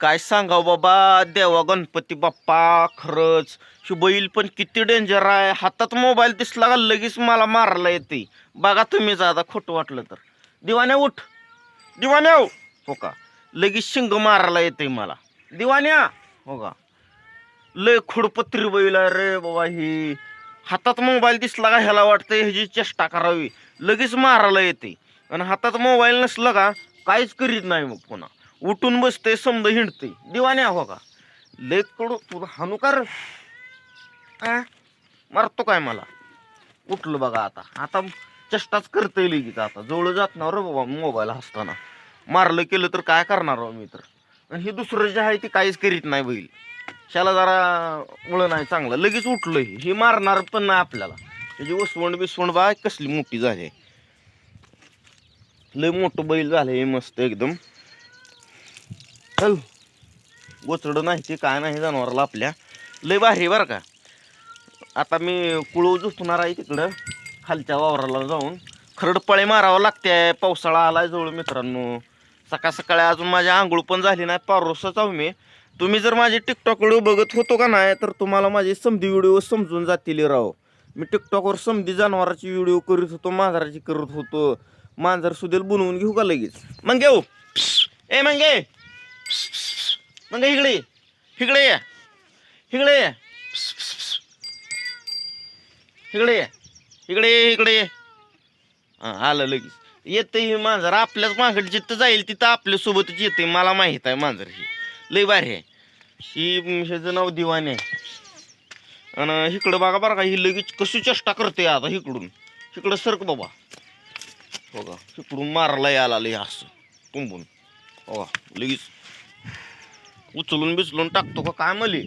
काय सांगाव बाबा? देवा गणपती बाप्पा खरंच. ही बैल पण किती डेंजर आहे. हातात मोबाईल दिसला का लगेच मला मारायला येते. बघा तुम्ही आता खोटं वाटलं तर. दिवाण्या उठ. दिवाण्या हो. हो का? लगेच शिंग मारायला येते मला. दिवाण्या. हो का? लय खुडपत्री बैल आहे रे बाबा ही. हातात मोबाईल दिसला का ह्याला वाटतं ह्याची चेष्टा करावी. लगेच मारायला येते. आणि हातात मोबाईल नसला का काहीच करीत नाही मग पुन्हा. उठून बसते समज हिंडते. दिवाने हो का? लेख कडू तुला हनुकार मारतो काय मला? उठलं बघा आता. आता चेष्टाच करता की आता. जवळ जात ना रे बाबा मोबाईल हसताना. मारलं केलं तर काय करणार हो मी तर? आणि हे दुसरं जे आहे ते काहीच करीत नाही बैल. शाला जरा मुळं नाही चांगलं. लगेच उठलं हे हे मारणार पण नाही आपल्याला. त्याची वसवण बिसवण बा कसली मोठी झाली. लय मोठं बैल झालंय मस्त एकदम. चल. गोचडं नाही ते काय नाही जनावराला आपल्या. लय भारी बरं का. आता मी कुळू झुटणार आहे तिकडं खालच्या वावराला जाऊन. खरडपळे मारावं लागते पावसाळा आलाय जवळ मित्रांनो. सकाळ सकाळी अजून माझी आंघोळ पण झाली नाही पारोसच आहो मी. तुम्ही जर माझे टिकटॉक व्हिडिओ बघत होतो का नाही तर तुम्हाला माझे समधी व्हिडिओ समजून जातील राव. मी टिकटॉकवर समधी जनावराची व्हिडिओ करीत होतो मांजराची करत होतो. मांजर सुदेल बनवून घेऊ का लगेच? मग घेऊ हो. ए मंगे! मग इकडे इकडे ये. इकडे ये. इकडे ये. इकडे ये इकडे ये. हा आलं लगेच. येतं ही मांजर. आपल्याच मागड जिथं जाईल तिथं आपल्यासोबतच येते मला माहीत आहे मांजर ही. लई भारी आहे. ही ह्याचं नाव दिवाणी आहे. आणि इकडं बघा बरं का ही लगेच कशी चेष्टा करते आता इकडून. इकडं सरक बाबा. हो का इकडून मारायला यायला लय असं. कुंभून हो का लगेच. उचलून बिचलून टाकतो का काय मले?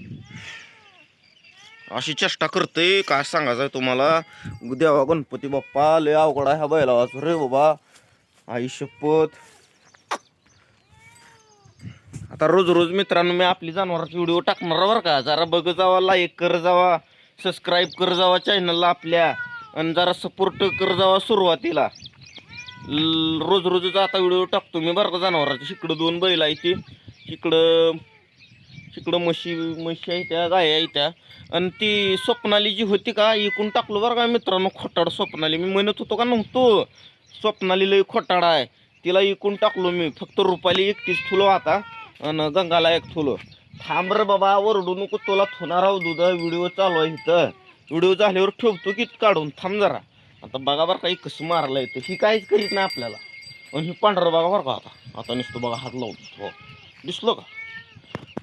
अशी चेष्टा करते काय सांगायचं तुम्हाला? देवा गणपती बाप्पा लय अवघड आहे ह्या बैला रे बाबा आई शपथ. आता रोज रोज मित्रांनो मी आपली जनावरांची व्हिडिओ टाकणार बरं का? जरा बघ जावा लाईक कर जावा सबस्क्राईब कर जावा चॅनलला आपल्या. आणि जरा सपोर्ट कर जावा सुरुवातीला. रोज रोज रोजच आता व्हिडिओ टाकतो मी बरं का जनावरांची? इकडं दोन बैल आहे ती. इकडं इकडं म्हशी म्हशी आहे त्या गाय आहे त्या. आणि ती स्वप्नाली जी होती का इकून टाकलो बरं का मित्रांनो खोटाड स्वप्नाली. मी म्हणत होतो का नव्हतो स्वप्नाली लई खोटाड आहे. तिला इकून टाकलो मी फक्त रुपाली एकटीच थुलो आता आणि गंगाला एक थुलो थांब रे बाबा ओरडू नको तुला थुणार आहो दुधा व्हिडिओ चालू आहे इथं. व्हिडिओ झाल्यावर ठेवतो की काढून थांब जरा. आता बघा बरं काही कसं मारलं येतं ही काहीच करीत नाही आपल्याला. आणि ही पांढरं बघा बरं का आता. आता नुसतं बघा हात लावून. हो. दिसलो का?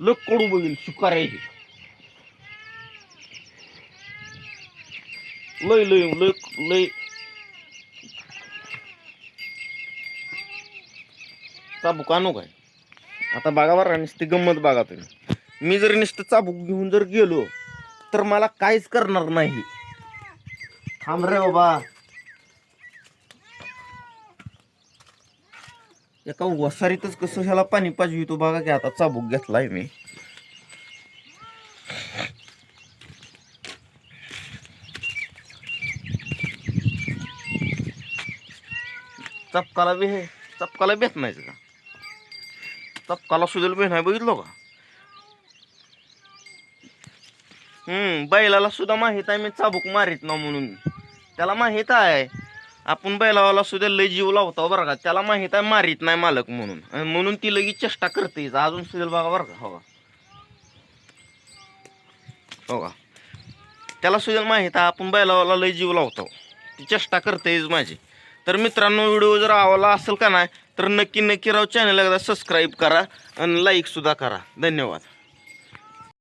लक कडू बघील शिकार आहे लय लय लय लय. चाबूक आणू काय? आता बघा बरं नुसती गंमत बघा तुम्ही. मी जर नुसतं चाबूक घेऊन जर गेलो तर मला काहीच करणार नाही. थांब रे बाबा. एका वसारीतच कसं ह्याला पाणी पाहिजे तो बघा की आता चाबूक घेतलाय मी. चपकाला बी हे चपकाला बेत नाही का? चपकाला सुदेल बी नाही बघितलं का? हम्म बैलाला सुद्धा माहीत आहे मी चाबूक मारित ना म्हणून. त्याला माहीत आहे. आपण बैलावाला सुद्धा लय जीव लावतो हो बरं का. त्याला माहीत आहे मारीत नाही मालक म्हणून. म्हणून ती लगेच चेष्टा करते अजून सुद्धा बघा बरं का. हो का? हो का? त्याला सुद्धा माहीत आहे आपण बैलावाला लय जीव लावतो. ती चेष्टा करतेच माझी. तर मित्रांनो व्हिडिओ जर आवडला असेल का नाही तर नक्की नक्की राव चॅनल एकदा सबस्क्राईब करा आणि लाईकसुद्धा करा. धन्यवाद.